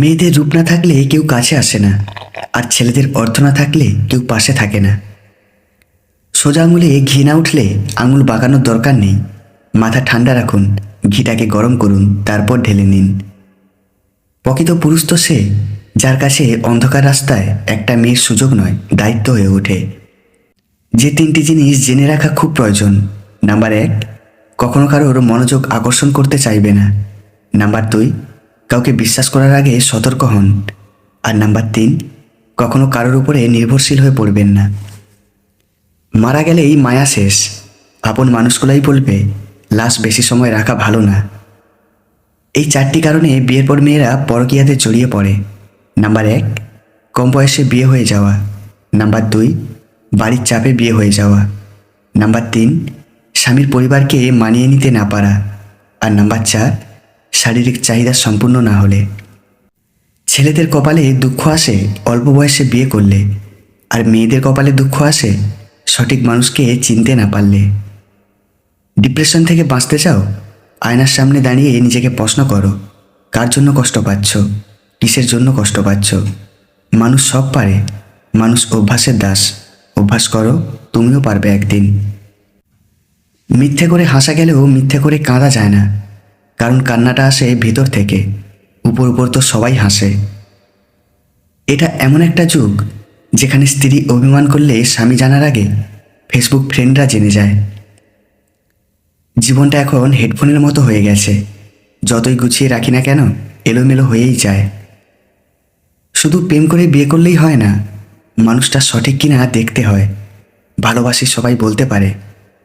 মেয়েদের রূপ না থাকলে কেউ কাছে আসে না, আর ছেলেদের অর্থ না থাকলে কেউ পাশে থাকে না। সোজা আঙুলে ঘি না উঠলে আঙুল বাগানোর দরকার নেই। মাথা ঠান্ডা রাখুন, ঘিটাকে গরম করুন, তারপর ঢেলে নিন। প্রকৃত পুরুষ তো সে, যার কাছে অন্ধকার রাস্তায় একটা মেয়ের সুযোগ নয়, দায়িত্ব হয়ে ওঠে। যে তিনটি জিনিস জেনে রাখা খুব প্রয়োজন। নাম্বার এক, কখনো কারোর মনোযোগ আকর্ষণ করতে চাইবে না। নাম্বার দুই কাউকে বিশ্বাস করার আগে সতর্ক হন। আর নাম্বার তিন, কখনো কারোর উপরে নির্ভরশীল হয়ে পড়বেন না। মারা গেলেই মায়া শেষ। আপন মানুষগুলাই বলবে, লাশ বেশি সময় রাখা ভালো না। এই চারটি কারণে বিয়ের পর মেয়েরা পরকীয়াতে জড়িয়ে পড়ে। নাম্বার এক, কম বয়সে বিয়ে হয়ে যাওয়া। নাম্বার দুই, বাড়ির চাপে বিয়ে হয়ে যাওয়া। নাম্বার তিন, স্বামীর পরিবারকে মানিয়ে নিতে না পারা। আর নাম্বার চার শারীরিক চাহিদা সম্পূর্ণ না হলে। ছেলেদের কপালে দুঃখ আসে, অল্প বয়সে বিয়ে করলে। আর মেয়েদের কপালে দুঃখ আসে, সঠিক মানুষকে চিনতে না পারলে। ডিপ্রেশন থেকে বাঁচতে চাও? আয়নার সামনে দাঁড়িয়ে নিজেকে প্রশ্ন করো, কার জন্য কষ্ট পাচ্ছ? কিসের জন্য কষ্ট পাচ্ছ? মানুষ সব পারে, মানুষ অভ্যাসের দাস। অভ্যাস করো, তুমিও পারবে একদিন। মিথ্যে করে হাসা গেলেও মিথ্যে করে কাঁদা যায় না। কারণ কান্নাটা আসে ভিতর থেকে। উপর উপর তো সবাই হাসে। এটা এমন একটা যুগ যেখানে স্ত্রী অভিমান করলে স্বামী জানার আগে ফেসবুক ফ্রেন্ডরা জেনে যায়। জীবনটা এখন হেডফোনের মতো হয়ে গেছে। যতই গুছিয়ে রাখি না কেন এলোমেলো হয়েই যায়। শুধু প্রেম করে বিয়ে করলেই হয় না, মানুষটা সঠিক কিনা দেখতে হয়। ভালোবাসি সবাই বলতে পারে,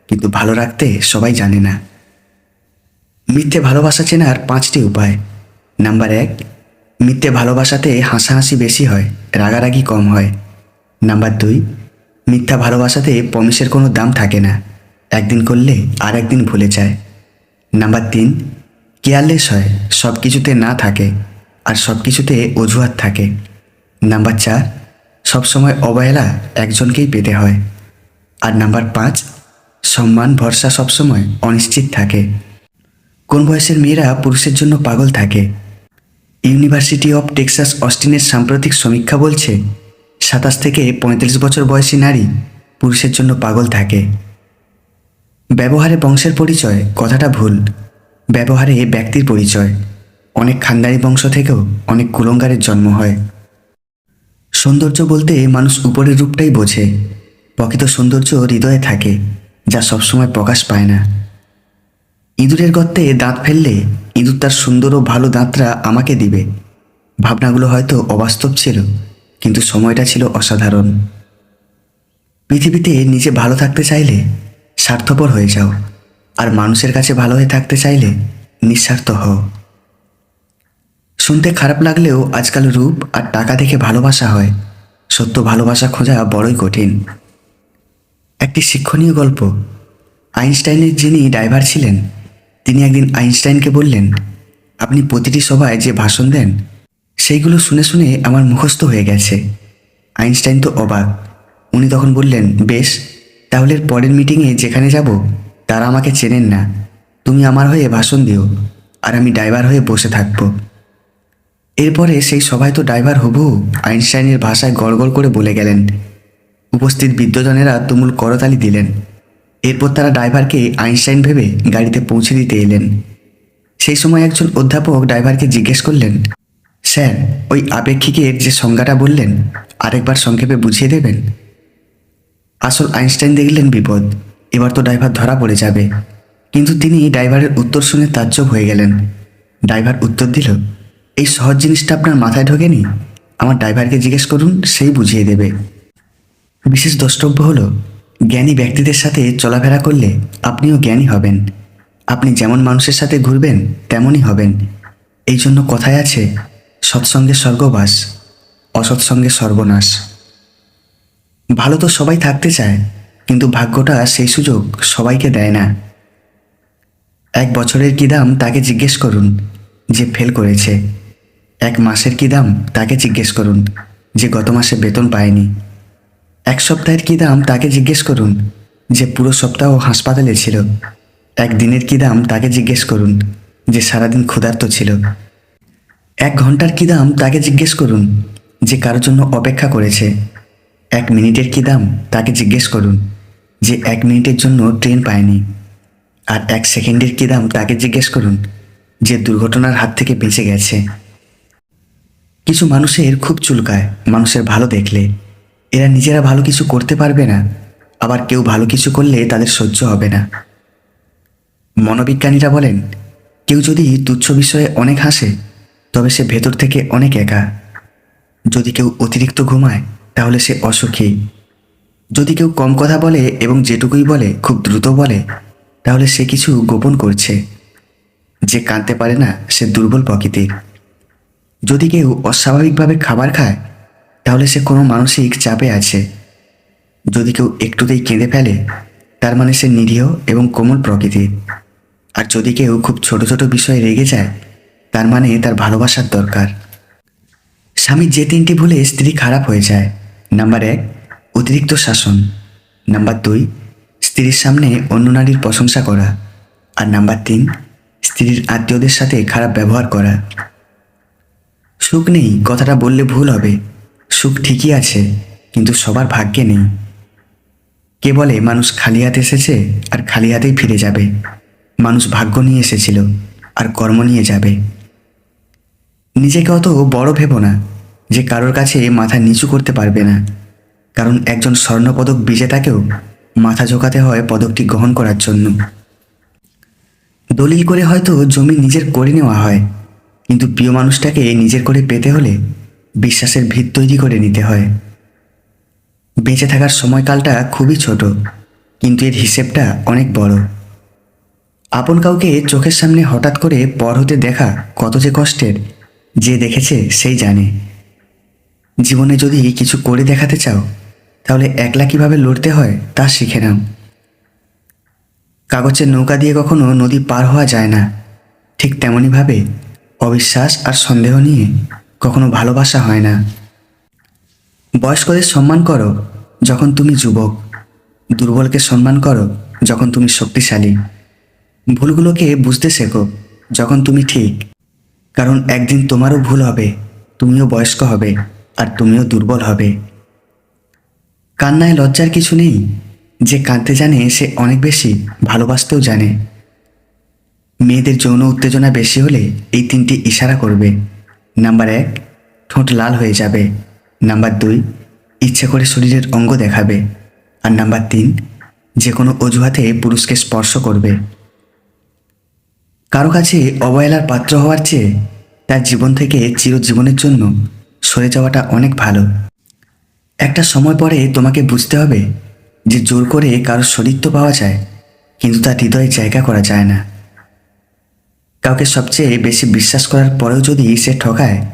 কিন্তু ভালো রাখতে সবাই জানে না। মিথ্যে ভালোবাসা চেনার পাঁচটি উপায়। নাম্বার এক, মিথ্যে ভালোবাসাতে হাসাহাসি বেশি হয়, রাগারাগি কম হয়। নাম্বার দুই, মিথ্যা ভালোবাসাতে পমিশের কোনো দাম থাকে না, একদিন করলে আর একদিন ভুলে যায়। নাম্বার তিন, কেয়ারলেস হয় সব কিছুতে না থাকে আর সব কিছুতে অজুহাত থাকে। নাম্বার চার, সবসময় অবহেলা একজনকেই পেতে হয়। আর নাম্বার পাঁচ, সম্মান, ভরসা সবসময় অনিশ্চিত থাকে। কোন বয়সের মেয়েরা পুরুষের জন্য পাগল থাকে? ইউনিভার্সিটি অফ টেক্সাস অস্টিনের সাম্প্রতিক সমীক্ষা বলছে, সাতাশ থেকে পঁয়ত্রিশ বছর বয়সী নারী পুরুষের জন্য পাগল থাকে। ব্যবহারে বংশের পরিচয়, কথাটা ভুল। ব্যবহারে ব্যক্তির পরিচয়, অনেক খানদানি বংশ থেকেও অনেক কুলঙ্গারের জন্ম হয়। সৌন্দর্য বলতে মানুষ উপরের রূপটাই বোঝে। প্রকৃত সৌন্দর্য হৃদয়ে থাকে, যা সবসময় প্রকাশ পায় না। ইঁদুরের গর্তে দাঁত ফেললে ইঁদুর তার সুন্দর ও ভালো দাঁতরা আমাকে দিবে। ভাবনাগুলো হয়তো অবাস্তব ছিল, কিন্তু সময়টা ছিল অসাধারণ। পৃথিবীতে নিজে ভালো থাকতে চাইলে স্বার্থপর হয়ে যাও, আর মানুষের কাছে ভালো হয়ে থাকতে চাইলে নিঃস্বার্থ হও। শুনতে খারাপ লাগলেও আজকাল রূপ আর টাকা দেখে ভালোবাসা হয়, সত্য ভালোবাসা খোঁজা বড়ই কঠিন। একটি শিক্ষণীয় গল্প। আইনস্টাইনের যিনি ড্রাইভার ছিলেন তিনি একদিন আইনস্টাইনকে বললেন, আপনি প্রতিটি সভায় যে ভাষণ দেন, সেইগুলো শুনে শুনে আমার মুখস্থ হয়ে গেছে। আইনস্টাইন তো অবাক। উনি তখন বললেন, বেশ, তাহলে পরের মিটিংয়ে যেখানে যাব, তারা আমাকে চেনেন না। তুমি আমার হয়ে ভাষণ দিও, আর আমি ড্রাইভার হয়ে বসে থাকব। এরপরে সেই সভায় তো ড্রাইভার হবু আইনস্টাইনের ভাষায় গড়গড় করে বলে গেলেন। উপস্থিত বিদ্যজনেরা তুমুল করতালি দিলেন। এরপর তারা ড্রাইভারকে আইনস্টাইন ভেবে গাড়িতে পৌঁছে দিতে এলেন। সেই সময় একজন অধ্যাপক ড্রাইভারকে জিজ্ঞেস করলেন, স্যার, ওই আপেক্ষিকের যে সংজ্ঞাটা বললেন, আরেকবার সংক্ষেপে বুঝিয়ে দেবেন? আসল আইনস্টাইন দেখলেন বিপদ। এবার তো ড্রাইভার ধরা পড়ে যাবে। কিন্তু তিনি ড্রাইভারের উত্তর শুনে তাজ্জব হয়ে গেলেন। ড্রাইভার উত্তর দিল, এই সহজ জিনিসটা আপনার মাথায় ঢোকেনি? আমার ড্রাইভারকে জিজ্ঞেস করুন, সেই বুঝিয়ে দেবে। বিশেষ দ্রষ্টব্য হলো জ্ঞানী ব্যক্তিদের সাথে চলাফেরা করলে আপনিও জ্ঞানী হবেন। আপনি যেমন মানুষের সাথে ঘুরবেন, তেমনই হবেন। এই জন্য কথায় আছে, সৎসঙ্গে স্বর্গবাস, অসৎসঙ্গে সর্বনাশ। ভালো তো সবাই থাকতে চায়, কিন্তু ভাগ্যটা সেই সুযোগ সবাইকে দেয় না। এক বছরের কি দাম তাকে জিজ্ঞেস করুন, যে ফেল করেছে। এক মাসের কি দাম তাকে জিজ্ঞেস করুন, যে গত মাসে বেতন পায়নি। এক সপ্তাহের কি দাম তাকে জিজ্ঞেস করুন? যে পুরো সপ্তাহ হাসপাতালে ছিল। এক দিনের কি দাম তাকে জিজ্ঞেস করুন, যে সারাদিন ক্ষুধার্ত ছিল। এক ঘণ্টার কী দাম তাকে জিজ্ঞেস করুন, যে কারোর জন্য অপেক্ষা করেছে। এক মিনিটের কী দাম তাকে জিজ্ঞেস করুন, যে এক মিনিটের জন্য ট্রেন পায়নি। আর এক সেকেন্ডের কী দাম তাকে জিজ্ঞেস করুন, যে দুর্ঘটনার হাত থেকে বেঁচে গেছে। কিছু মানুষের খুব চুলকায়, মানুষের ভালো দেখলে। এরা নিজেরা ভালো কিছু করতে পারবে না। আবার কেউ ভালো কিছু করলে তাদের সহ্য হবে না। মনোবিজ্ঞানীরা বলেন, কেউ যদি তুচ্ছ বিষয়ে অনেক হাসে, তবে সে ভেতর থেকে অনেক একা। যদি কেউ অতিরিক্ত ঘুমায়, তাহলে সে অসুখী। যদি কেউ কম কথা বলে এবং যেটুকুই বলে খুব দ্রুত বলে, তাহলে সে কিছু গোপন করছে। যে কাঁদতে পারে না, সে দুর্বল প্রকৃতির। যদি কেউ অস্বাভাবিকভাবে খাবার খায় তাহলে সে কোনো মানসিক চাপে আছে। যদি কেউ একটুতেই কেঁদে ফেলে, তার মানে সে নিরীহ এবং কোমল প্রকৃতির। আর যদি কেউ খুব ছোট ছোট বিষয়ে রেগে যায়, তার মানে তার ভালোবাসার দরকার। স্বামী যে তিনটি ভুলে স্ত্রী খারাপ হয়ে যায়। নাম্বার এক, অতিরিক্ত শাসন। নাম্বার দুই, স্ত্রীর সামনে অন্য নারীর প্রশংসা করা। আর নাম্বার তিন, স্ত্রীর আত্মীয়দের সাথে খারাপ ব্যবহার করা। সুখ নেই, কথাটা বললে ভুল হবে। সুখ ঠিকই আছে, কিন্তু সবার ভাগ্যে নেই। কে বলে মানুষ খালি হাতে এসেছে আর খালি হাতেই ফিরে যাবে? মানুষ ভাগ্য নিয়ে এসেছিল আর কর্ম নিয়ে যাবে। নিজেকে অত বড় ভেবো না যে কারোর কাছে মাথা নিচু করতে পারবে না। কারণ একজন স্বর্ণপদক বিজেতাকেও মাথা ঝোঁকাতে হয় পদকটি গ্রহণ করার জন্য। দলিল করে হয়তো জমি নিজের করে নেওয়া হয়, কিন্তু প্রিয় মানুষটাকে নিজের করে পেতে হলে বিশ্বাসের ভিত তৈরি করে নিতে হয়। বেঁচে থাকার সময়কালটা খুবই ছোট, কিন্তু এর হিসেবটা অনেক বড়। আপন কাউকে চোখের সামনে হঠাৎ করে পর হতে দেখা কত যে কষ্টের, যে দেখেছে সেই জানে। জীবনে যদি কিছু করে দেখাতে চাও, তাহলে একলা কীভাবে লড়তে হয় তা শিখে নাও। কাগজের নৌকা দিয়ে কখনো নদী পার হওয়া যায় না, ঠিক তেমনইভাবে অবিশ্বাস আর সন্দেহ নিয়ে। কখনো ভালোবাসা হয় না। বয়স্কদের সম্মান করো যখন তুমি যুবক। দুর্বলকে সম্মান করো যখন তুমি শক্তিশালী। ভুলগুলোকে বুঝতে শেখো যখন তুমি ঠিক। কারণ একদিন তোমারও ভুল হবে, তুমিও বয়স্ক হবে আর তুমিও দুর্বল হবে। কান্নায় লজ্জার কিছু নেই, যে কাঁদতে জানে সে অনেক বেশি ভালোবাসতেও জানে। মেয়েদের যৌন উত্তেজনা বেশি হলে এই তিনটি ইশারা করবে। নাম্বার এক, ঠোঁট লাল হয়ে যাবে। নাম্বার দুই, ইচ্ছে করে শরীরের অঙ্গ দেখাবে। আর নাম্বার তিন যে কোনো অজুহাতে পুরুষকে স্পর্শ করবে। কারও কাছে অবহেলার পাত্র হওয়ার চেয়ে তার জীবন থেকে চিরজীবনের জন্য সরে যাওয়াটা অনেক ভালো। একটা সময় পরে তোমাকে বুঝতে হবে যে জোর করে কারও শরীর তো পাওয়া যায়, কিন্তু তার হৃদয়ে জায়গা করা যায় না। কাউকে সবচেয়ে বেশি বিশ্বাস করার পরেও যদি সে ঠকায়,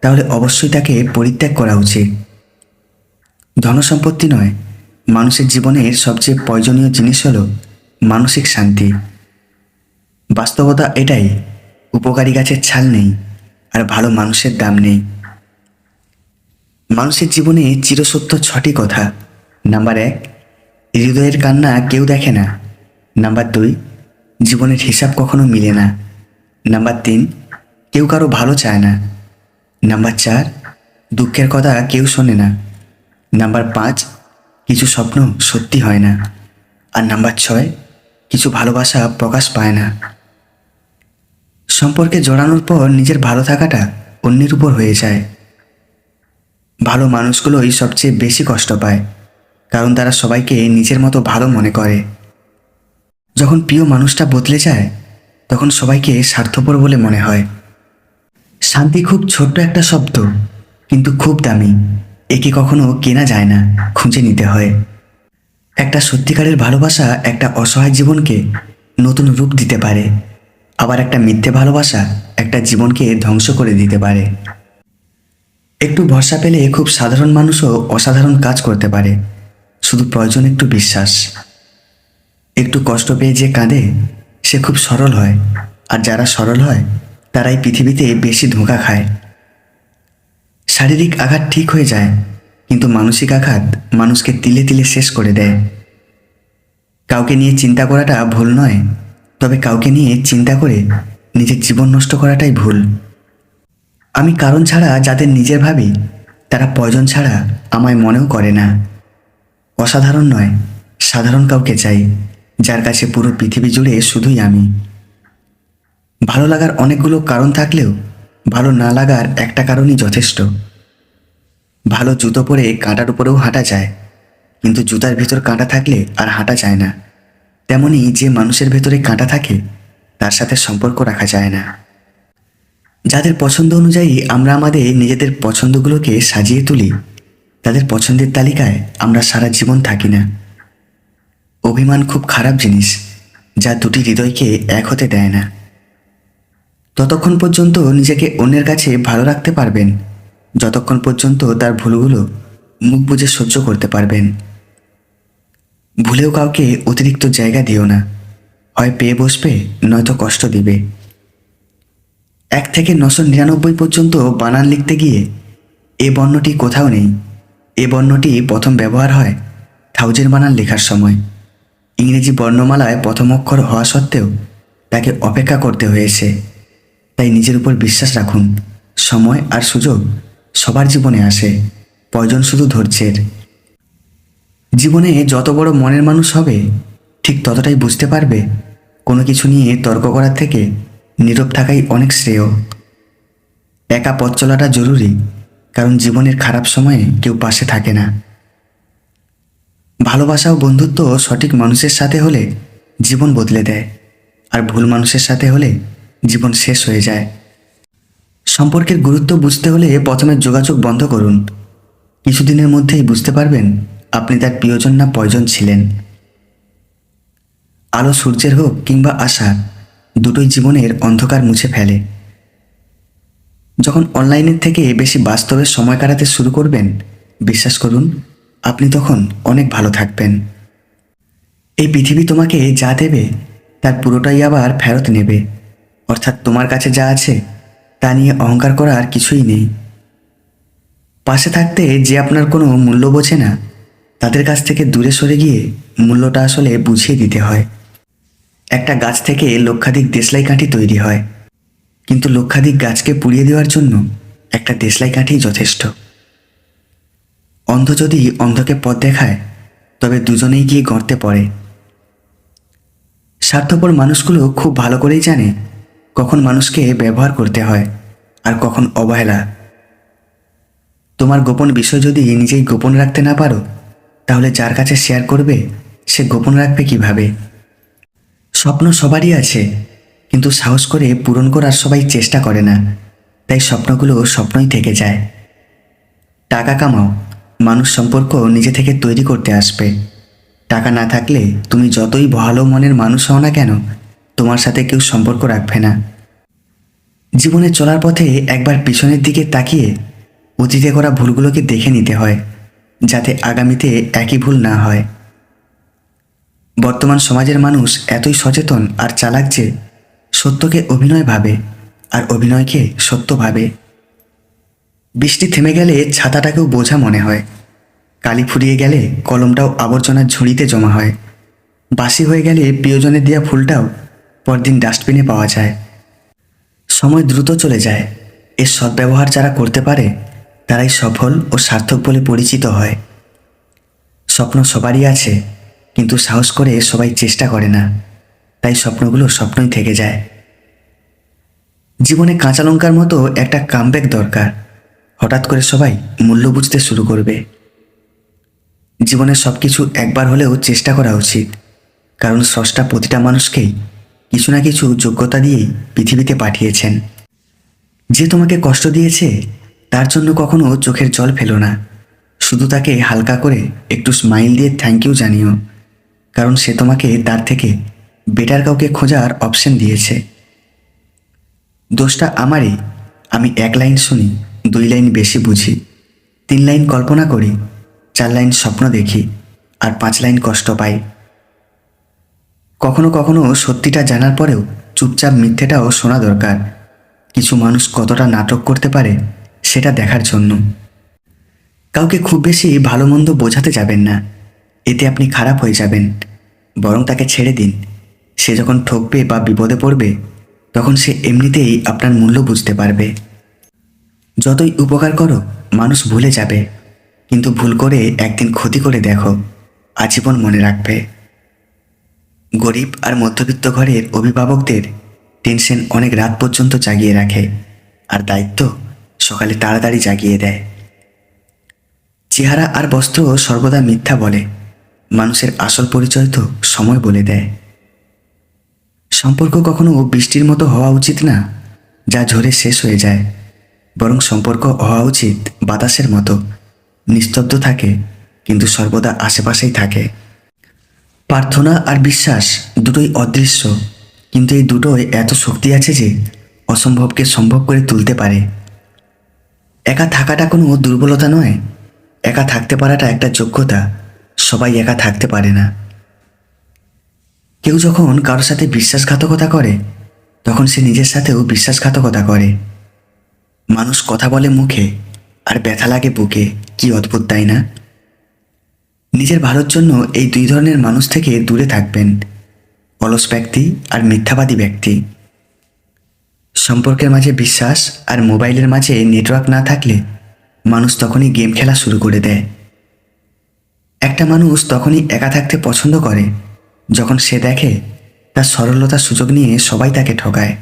তাহলে অবশ্যই তাকে পরিত্যাগ করা উচিত। ধনসম্পত্তি নয়, মানুষের জীবনের সবচেয়ে প্রয়োজনীয় জিনিস হলো মানসিক শান্তি। বাস্তবতা এটাই, উপকারী গাছের ছাল নেই, আর ভালো মানুষের দাম নেই। মানুষের জীবনে চিরসত্য ছটি কথা। নাম্বার এক, হৃদয়ের কান্না কেউ দেখে না। নাম্বার দুই, জীবনের হিসাব কখনো মিলে না। নাম্বার তিন, কেউ কারও ভালো চায় না। নাম্বার চার, দুঃখের কথা কেউ শোনে না। নাম্বার পাঁচ, কিছু স্বপ্ন সত্যি হয় না। আর নাম্বার ছয়, কিছু ভালোবাসা প্রকাশ পায় না। সম্পর্কে জড়ানোর পর নিজের ভালো থাকাটা অন্যের উপর হয়ে যায়। ভালো মানুষগুলোই সবচেয়ে বেশি কষ্ট পায়, কারণ তারা সবাইকে নিজের মতো ভালো মনে করে। যখন প্রিয় মানুষটা বদলে যায় তখন সবাইকে স্বার্থপর বলে মনে হয়। শান্তি খুব ছোট্ট একটা শব্দ, কিন্তু খুব দামি। একে কখনো কেনা যায় না, খুঁজে নিতে হয়। একটা সত্যিকারের ভালোবাসা একটা অসহায় জীবনকে নতুন রূপ দিতে পারে। আবার একটা মিথ্যে ভালোবাসা একটা জীবনকে ধ্বংস করে দিতে পারে। একটু ভরসা পেলে খুব সাধারণ মানুষও অসাধারণ কাজ করতে পারে। শুধু প্রয়োজন একটু বিশ্বাস। একটু কষ্ট পেয়ে যে কাঁদে সে খুব সরল হয়। আর যারা সরল হয়, তারাই পৃথিবীতে বেশি ধোঁকা খায়। শারীরিক আঘাত ঠিক হয়ে যায়, কিন্তু মানসিক আঘাত মানুষকে তিলে তিলে শেষ করে দেয়। কাউকে নিয়ে চিন্তা করাটা ভুল নয়, তবে কাউকে নিয়ে চিন্তা করে নিজের জীবন নষ্ট করাটাই ভুল। আমি কারণ ছাড়া যাদের নিজের ভাবি, তারা প্রয়োজন ছাড়া আমায় মনেও করে না। অসাধারণ নয়, সাধারণ কাউকে চাই। যার কাছে পুরো পৃথিবী জুড়ে শুধুই আমি। ভালো লাগার অনেকগুলো কারণ থাকলেও, ভালো না লাগার একটা কারণই যথেষ্ট। ভালো জুতো পরে কাঁটার উপরেও হাঁটা যায়, কিন্তু জুতার ভেতর কাঁটা থাকলে আর হাঁটা যায় না। তেমনি যে মানুষের ভেতরে কাঁটা থাকে, তার সাথে সম্পর্ক রাখা যায় না। যাদের পছন্দ অনুযায়ী আমরা আমাদের নিজেদের পছন্দগুলোকে সাজিয়ে তুলি, তাদের পছন্দের তালিকায় আমরা সারা জীবন থাকি না। অভিমান খুব খারাপ জিনিস, যা দুটি হৃদয়কে এক হতে দেয় না। ততক্ষণ পর্যন্ত নিজেকে অন্যের কাছে ভালো রাখতে পারবেন, যতক্ষণ পর্যন্ত তার ভুলগুলো মুখ বুঝে সহ্য করতে পারবেন। ভুলেও কাউকে অতিরিক্ত জায়গা দিও না, হয় পেয়ে বসবে, নয়তো কষ্ট দিবে। এক থেকে নশো নিরানব্বই পর্যন্ত বানান লিখতে গিয়ে, এ বর্ণটি কোথাও নেই। এ বর্ণটি প্রথম ব্যবহার হয় থাউজেন্ড বানান লেখার সময়। ইংরেজি বর্ণমালায় প্রথম অক্ষর হওয়া সত্ত্বেও তাকে অপেক্ষা করতে হয়েছে। তাই নিজের উপর বিশ্বাস রাখুন, সময় আর সুযোগ সবার জীবনে আসে, প্রয়োজন শুধু ধৈর্যের। জীবনে যত বড় মনের মানুষ হবে, ঠিক ততটাই বুঝতে পারবে কোনো কিছু নিয়ে তর্ক করার থেকে নীরব থাকাই অনেক শ্রেয়। একা পথ চলাটা জরুরি, কারণ জীবনের খারাপ সময়ে কেউ পাশে থাকে না। ভালোবাসা ও বন্ধুত্ব সঠিক মানুষের সাথে হলে জীবন বদলে দেয়, আর ভুল মানুষের সাথে হলে জীবন শেষ হয়ে যায়। সম্পর্কের গুরুত্ব বুঝতে হলে প্রথমে যোগাযোগ বন্ধ করুন। কিছুদিনের মধ্যেই বুঝতে পারবেন আপনি তার প্রিয়জন না প্রয়োজন ছিলেন। আলো সূর্যের হোক কিংবা আশা, দুটোই জীবনের অন্ধকার মুছে ফেলে। যখন অনলাইনের থেকে বেশি বাস্তবে সময় কাটাতে শুরু করবেন, বিশ্বাস করুন আপনি তখন অনেক ভালো থাকবেন। এই পৃথিবী তোমাকে যা দেবে, তার পুরোটাই আবার ফেরত নেবে। অর্থাৎ তোমার কাছে যা আছে, তা নিয়ে অহংকার করার কিছুই নেই। পাশে থাকতে যে আপনার কোনো মূল্য বোঝে না, তাদের কাছ থেকে দূরে সরে গিয়ে মূল্যটা আসলে বুঝিয়ে দিতে হয়। একটা গাছ থেকে লক্ষাধিক দেশলাই কাঠি তৈরি হয়। কিন্তু লক্ষাধিক গাছকে পুড়িয়ে দেওয়ার জন্য একটা দেশলাই কাঠি যথেষ্ট। অন্ধ যদি অন্ধকে পথ দেখায়, তবে দুজনেই গিয়ে গর্তে পড়ে স্বার্থপর মানুষগুলো খুব ভালো করেই জানে কখন মানুষকে ব্যবহার করতে হয় আর কখন অবহেলা। তোমার গোপন বিষয় যদি নিজেই গোপন রাখতে না পারো, তাহলে যার কাছে শেয়ার করবে, সে গোপন রাখবে কীভাবে? স্বপ্ন সবারই আছে, কিন্তু সাহস করে পূরণ করার সবাই চেষ্টা করে না, তাই স্বপ্নগুলো স্বপ্নই থেকে যায়। টাকা কামাও। মানুষ সম্পর্ক নিজে থেকে তৈরি করতে আসবে। টাকা না থাকলে তুমি যতই ভালো মনের মানুষ হও না কেন, তোমার সাথে কেউ সম্পর্ক রাখবে না। জীবনে চলার পথে একবার পিছনের দিকে তাকিয়ে অতীতে করা ভুলগুলোকে দেখে নিতে হয়, যাতে আগামীতে একই ভুল না হয়। বর্তমান সমাজের মানুষ এতই সচেতন আর চালাক যে সত্যকে অভিনয় ভাবে, আর অভিনয়কে সত্য ভাবে। বৃষ্টি থেমে গেলে ছাতাটাকেও বোঝা মনে হয়। কালি ফুরিয়ে গেলে কলমটাও আবর্জনার ঝুড়িতে জমা হয়। বাসি হয়ে গেলে প্রিয়জনের দেওয়া ফুলটাও পরদিন ডাস্টবিনে পাওয়া যায়। সময় দ্রুত চলে যায়। এর সদ্ব্যবহার যারা করতে পারে, তারাই সফল ও সার্থক বলে পরিচিত হয়। স্বপ্ন সবারই আছে, কিন্তু সাহস করে সবাই চেষ্টা করে না। তাই স্বপ্নগুলো স্বপ্নই থেকে যায়। জীবনে কাঁচা লঙ্কার মতো একটা কামব্যাক দরকার। হঠাৎ করে সবাই মূল্য বুঝতে শুরু করবে। জীবনে সব কিছু একবার হলেও চেষ্টা করা উচিত, কারণ স্রষ্টা প্রতিটা মানুষকেই কিছু না কিছু যোগ্যতা দিয়েই পৃথিবীতে পাঠিয়েছেন। যে তোমাকে কষ্ট দিয়েছে, তার জন্য কখনো চোখের জল ফেলো না। শুধু তাকে হালকা করে একটু স্মাইল দিয়ে থ্যাংক ইউ জানিও, কারণ সে তোমাকে তার থেকে বেটার কাউকে খোঁজার অপশন দিয়েছে। দোষটা আমারই, আমি এক লাইন শুনি। দুই লাইন বেশি বুঝি। তিন লাইন কল্পনা করি, চার লাইন স্বপ্ন দেখি, আর পাঁচ লাইন কষ্ট পাই। কখনো কখনো সত্যিটা জানার পরেও চুপচাপ মিথ্যেটাও শোনা দরকার। কিছু মানুষ কতটা নাটক করতে পারে সেটা দেখার জন্য। কাউকে খুব বেশি ভালো মন্দ বোঝাতে যাবেন না। এতে আপনি খারাপ হয়ে যাবেন। বরং তাকে ছেড়ে দিন। সে যখন ঠকবে বা বিপদে পড়বে, তখন সে এমনিতেই আপনার মূল্য বুঝতে পারবে। যতই উপকার করো, মানুষ ভুলে যাবে। কিন্তু ভুল করে একদিন ক্ষতি করে দেখো, আজীবন মনে রাখবে। গরিব আর মধ্যবিত্ত ঘরের অভিভাবকদের টেনশন অনেক রাত পর্যন্ত জাগিয়ে রাখে, আর দায়িত্ব সকালে তাড়াতাড়ি জাগিয়ে দেয়। চেহারা আর বস্ত্র সর্বদা মিথ্যা বলে, মানুষের আসল পরিচয় তো সময় বলে দেয়। সম্পর্ক কখনো বৃষ্টির মতো হওয়া উচিত না, যা ঝরে শেষ হয়ে যায়। বরং সম্পর্ক হওয়া উচিত বাতাসের মতো। নিস্তব্ধ থাকে, কিন্তু সর্বদা আশেপাশেই থাকে। প্রার্থনা আর বিশ্বাস দুটোই অদৃশ্য, কিন্তু এই দুটোয় এত শক্তি আছে যে অসম্ভবকে সম্ভব করে তুলতে পারে। একা থাকাটা কোনো দুর্বলতা নয়, একা থাকতে পারাটা একটা যোগ্যতা, সবাই একা থাকতে পারে না। কেউ যখন কারোর সাথে বিশ্বাসঘাতকতা করে, তখন সে নিজের সাথেও বিশ্বাসঘাতকতা করে। মানুষ কথা বলে মুখে, আর ব্যথা লাগে বুকে, কি অদ্ভুত, তাই না? নিজের ভালোর জন্য এই দুই ধরনের মানুষ থেকে দূরে থাকবেন, অলস ব্যক্তি আর মিথ্যাবাদী ব্যক্তি। সম্পর্কের মাঝে বিশ্বাস আর মোবাইলের মাঝে নেটওয়ার্ক না থাকলে মানুষ তখনই গেম খেলা শুরু করে দেয়। একটা মানুষ তখনই একা থাকতে পছন্দ করে, যখন সে দেখে তার সরলতার সুযোগ নিয়ে সবাই তাকে ঠকায়।